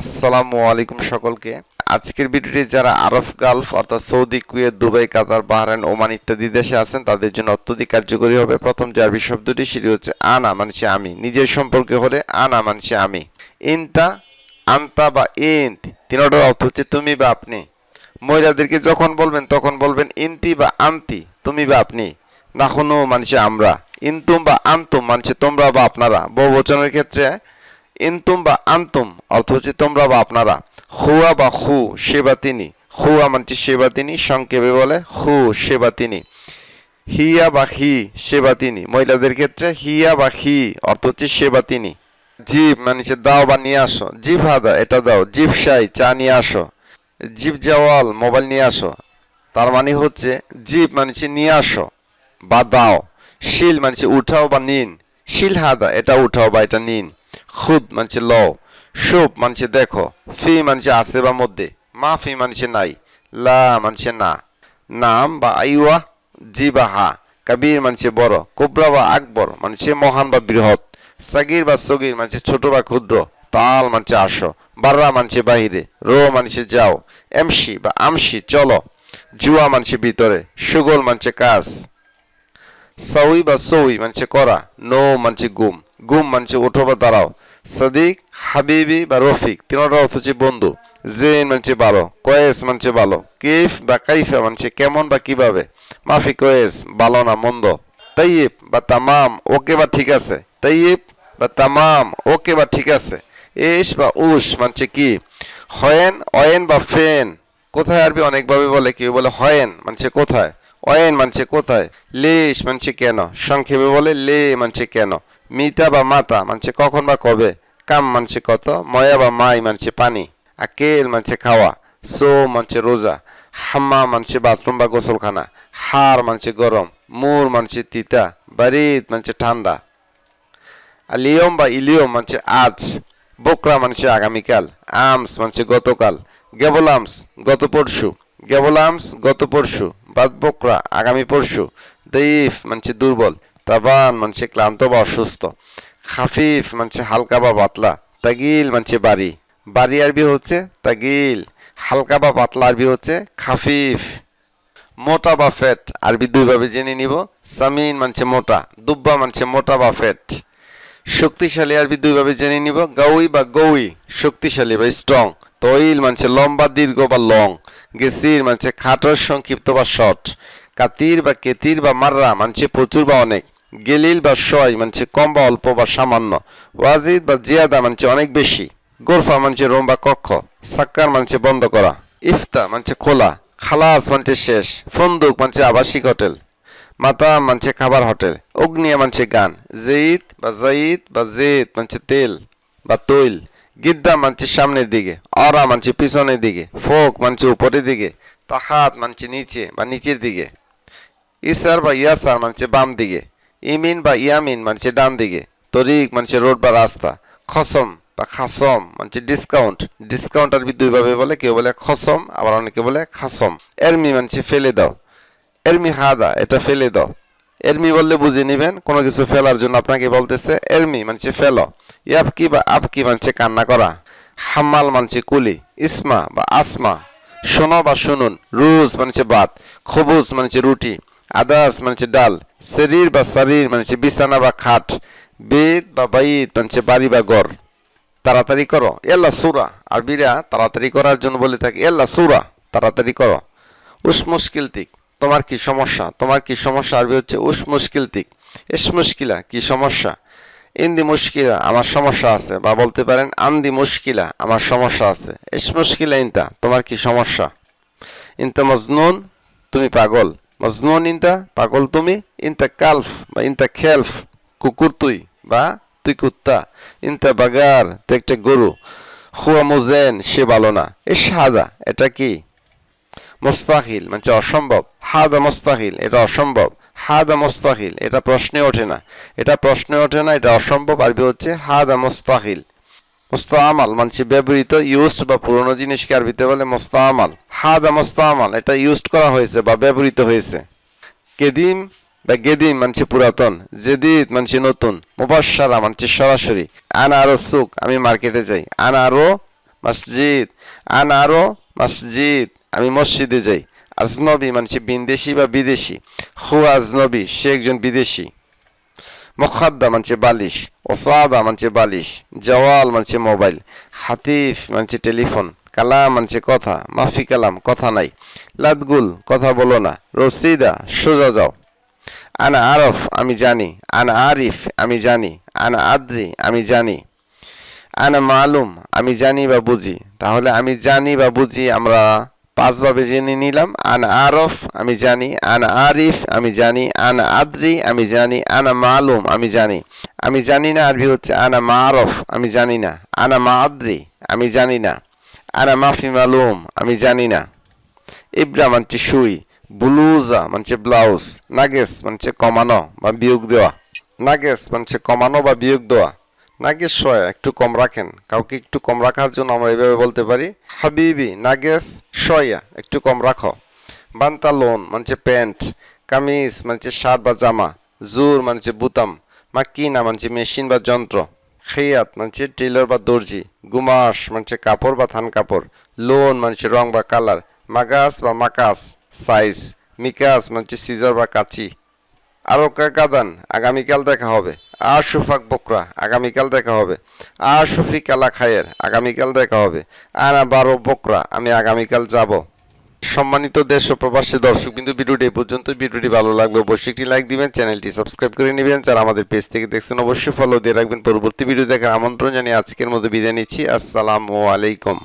আসসালামু আলাইকুম সকলকে। আজকের ভিডিওটি যারা আরব গালফ অর্থাৎ Saudi, Kuwait, Dubai, Qatar, Bahrain, Oman ইত্যাদি দেশে আছেন, তাদের জন্য অত্যধিক কার্যকরী হবে। প্রথম যে আরবি শব্দটি, সেটি হচ্ছে আনা মানছে আমি। নিজের সম্পর্কে হলে আনা মানছে আমি। ইনতা, আন্তা বা ইন্ত। তিনটার অর্থ হচ্ছে তুমি বা আপনি। মহিলাদেরকে যখন বলবেন, তখন বলবেন ইন্তি বা আন্তি, তুমি বা আপনি। নাহনু মানছে আমরা। ইন্তুম বা আন্তুম মানছে তোমরা বা আপনারা। বহুবচনের ক্ষেত্রে ইন্তুম বা আন্তুম, অর্থ হচ্ছে তোমরা বা আপনারা। হুয়া বা হু সেবা তিনি। হুয়া মানছে সেবা তিনি, সংক্ষেপে বলে হু সেবা তিনি। হিয়া বা হি সেবা তিনি। মহিলাদের ক্ষেত্রে হিয়া বা হি, অর্থ হচ্ছে সেবা তিনি। জিভ মানে দাও বা নিয়ে আসো। জিভ হাদা, এটা দাও। জিভ সাই, চা নিয়ে আসো। জিভ জাওয়াল, মোবাইল নিয়ে আসো। তার মানে হচ্ছে জিভ মানে নিয়ে আসো বা দাও। শিল মানে উঠাও বা নিন। শিল হাদা, এটা উঠাও বা এটা নিন। খুদ মানে লও শুভ মানে দেখো, ফি মানে আছে বা মধ্যে, মা ফি মানে নাই, লা মানে না। নাম বা আইওয়া জি বা হা, কাবির মানে বড়, কোবরা বা আকবর মানে মহান বা বৃহৎ, সাগির বা সগির মানে ছোট বা ক্ষুদ্র, তাল মানে আসো, বাররা মানে বাহিরে, রো মানে যাও, এমসি বা আমসি চলো, জুয়া মানে ভিতরে, সুগল মানে কাজ। সউই বা সউই মানে করা, নো মানে গুম গুম মানে ওঠো বা দাঁড়াও সাদিক, হাবিবি বা রফিক, তিনটা অর্থ হচ্ছে বন্ধু। জেন মানছে ভালো। কয়েস মানছে ভালো। কেফ বা কাইফা মানছে কেমন বা কীভাবে। মাফি কয়েস, ভালো না মন্দ। তাইয়েব বা তামাম, ওকে বা ঠিক আছে। তাইয়েব বা তামাম, ওকে বা ঠিক আছে। এস বা উস মানছে কি? হয়েন, অয়েন বা ফেন। কোথায় আরবি অনেকভাবে বলে? কেউ বলে হয়েন মানে কোথায়। অয়েন মানছে কোথায়। লেশ মানছে কেন? সংক্ষেপে বলে লে মানছে কেন? মিতা বা মাতা মানছে কখন বা কবে, কাম মানছে কত, ময়া বা মাই মানছে পানি আকেল মানছে খাওয়া সো মানছে রোজা, হাম্মা মানছে বাথরুম বা গোসলখানা হার মানছে গরম, মুর মানছে তিতা বারিদ মানছে ঠান্ডা। আলিয়ম বা ইলিয়ম মানছে আজ, বোকরা মানছে আগামীকাল, আমস মানছে গতকাল, গেবলামস গত পরশু, গেবলামস গত পরশু, বাদ বোকরা আগামী পরশু দইফ মানছে দুর্বল তাবান, মানছে ক্লান্ত বা অসুস্থ। খাফিফ, মানছে হালকা বা পাতলা। তাগিল, মানছে বাড়ি। বাড়ি আরবি হচ্ছে তাগিল। হালকা বা পাতলা আরবি হচ্ছে খাফিফ। মোটা বা ফ্যাট আরবি দুইভাবে জেনে নিব। সামিন, মানছে মোটা। দুব্বা, মানছে মোটা বা ফ্যাট শক্তিশালী আরবি দুইভাবে জেনে নিব। গাউই বা গৌই, শক্তিশালী বা স্ট্রং তৈল, মানছে লম্বা, দীর্ঘ বা লং গেসির, মানছে খাটো, সংক্ষিপ্ত বা শর্ট কাতির বা কেতির বা মাররা, মানছে প্রচুর বা অনেক। গেলিল বা সয় মানছে কম বা অল্প বা সামান্য। ওয়াজিদ বা জিয়াদা মানছে অনেক বেশি। গোরফা মানছে রোম বা কক্ষ। সাক্কার মানছে বন্ধ করা। ইফতা মানছে খোলা। খালাস মানছে শেষ। ফন্দুক মানছে আবাসিক হোটেল। মাতা মানছে খাবার হোটেল। অগ্নিয়া মানছে গান। জেইদ বা জাইদ বা জেদ মানছে তেল বা তৈল। গিদ্দা মানছে সামনের দিকে। অরা মানছে পিছনের দিকে। ফোক মানছে উপরের দিকে। তাহাত মানছে নিচে বা নিচের দিকে। ইসার বা ইয়াসার মানছে বাম দিকে। ইমিন বা ইয়ামিন মানছে ডান দিকে। তরিক মানছে রোড বা রাস্তা। খসম বা খাসম মানছে ডিসকাউন্ট ডিসকাউন্ট আরবি দুইভাবে বলে, কেউ বলে খসম, আবার অনেকে বলে খাসম। এরমি মানছে ফেলে দাও। এরমি হাদা, এটা ফেলে দাও। এরমি বললে বুঝে নিবেন, কোনো কিছু ফেলার জন্য আপনাকে বলতেছে, এরমি মানছে ফেলো। ইয়াবকি বা আপকি মানছে কান্না করা। হাম্মাল মানছে কুলি। ইসমা বা আসমা। শোনো বা শুনুন। রুজ মানছে ভাত। খবুজ মানছে রুটি। আদাস মানছে ডাল, শরীর বা শরীর মানছে বিছানা বা খাট, বেদ বা বাইত মানছে বাড়ি বা ঘর। তাড়াতাড়ি করো এল্লা সুরা আর আরবিরা তাড়াতাড়ি করার জন্য বলে থাকে এল্লা সুরা, তাড়াতাড়ি করো। উস মুশকিল তিক, তোমার কি সমস্যা? তোমার কি সমস্যা? আরবি হচ্ছে উস মুশকিল তিক। এস মুশকিলা, কি সমস্যা? ইন্দি মুশকিলা, আমার সমস্যা আছে। বা বলতে পারেন, আন্দি মুশকিলা, আমার সমস্যা আছে। এস মুশকিলা ইনতা, তোমার কি সমস্যা? ইনতা মজনুন, তুমি পাগল। মজনুন ইনতা, পাগল তুমি, ইনতা কালফ বা ইনতা খেলফ কুকুর তুই বা তুই কুত্তা, ইনতা বাগার, তুই একটা গরু হুয়া মুজেন, সে ভালো না। এ সাদা এটা কি? মোস্তাহিল মানে অসম্ভব। হাদা মোস্তাহিল, এটা অসম্ভব। হাদা মোস্তাহিল, এটা প্রশ্নে ওঠে না। এটা প্রশ্নে ওঠে না, এটা অসম্ভব। আরবি হচ্ছে হাদা মোস্তাহিল। মোস্তামাল মানে ব্যবহৃত ইউজড বা পুরনো জিনিসকে আরবিতে বলে মোস্তামাল। হাদা মোস্তামাল, এটা ইউজড করা হয়েছে বা ব্যবহৃত হয়েছে। কেদিম বা গেদিম, মানছে পুরাতন। জেদিদ, মানছে নতুন। মুবাসারা মানছে সরাসরি। আনা আরও সুক, আমি মার্কেটে যাই। আনা আরও মসজিদ। আন আরও মসজিদ, আমি মসজিদে যাই। আজনবী মানে বিদেশি বা বিদেশি। হু আজনবী, সে একজন বিদেশি। মুখাদ্দা মানছে বালিশ, ওসাদা মানছে বালিশ, জওয়াল মানছে মোবাইল, হাতিফ মানছে টেলিফোন, কালাম মানছে কথা, মাফি কালাম, কথা নাই, লাদগুল কথা বলো না রসিদা সোজা যাও। আনা আরফ আমি জানি, আনা আরিফ আমি জানি, আনা আদ্রি আমি জানি, আনা মালুম আমি জানি বা বুঝি, তাহলে আমি জানি বা বুঝি আমরা পাঁচভাবে জেনে নিলাম, আন আরফ আমি জানি, আন আরিফ আমি জানি, আন আদ্রি আমি জানি, আনা মালুম আমি জানি। আমি জানি না, আরবি হচ্ছে আনা মারফ, আমি জানি না। আনা মা আদ্রি আমি জানি না। আনা মাফি মালুম আমি জানি না। ইব্রা মানছে সুই, ব্লুজা মানছে ব্লাউজ, নাগেস মানছে কমানো বা বিয়োগ দেওয়া। নাগেস মানছে কমানো বা বিয়োগ দেওয়া। নাগেস শয়, একটু কম রাখেন। কাউকে একটু কম রাখার জন্য আমরা এভাবে বলতে পারি। হাবিবি, নাগেস শয়া, একটু কম রাখো। বান্তালোন মানছে প্যান্ট, কামিজ মানছে শার্ট বা জামা, জুর মানছে বুতাম, মাকিনা মানছে মেশিন বা যন্ত্র, খেয়াত মানছে টেলর বা দর্জি, গুমাস মানছে কাপড় বা থান কাপড়, লোন মানছে রং বা কালার, মাগাস বা মাকাস, সাইজ, মিকাস মানছে সিজার বা কাচি। আরও কাদান আগামীকাল দেখা হবে। আর সুফাক বকরা, আগামীকাল দেখা হবে। আর শফিক আলা খায়ের, আগামীকাল দেখা হবে। আনা বারো বকরা, আমি আগামীকাল যাব। সম্মানিত দেশ ও প্রবাসী দর্শক কিন্তু ভিডিওটি এই পর্যন্ত। ভিডিওটি ভালো লাগবে অবশ্যই একটি লাইক দিবেন, চ্যানেলটি সাবস্ক্রাইব করে নেবেন। যারা আমাদের পেজ থেকে দেখছেন, অবশ্যই ফলো দিয়ে রাখবেন। পরবর্তী ভিডিও দেখার আমন্ত্রণ জানিয়ে আজকের মতো বিদায় নিচ্ছি। আসসালামু আলাইকুম।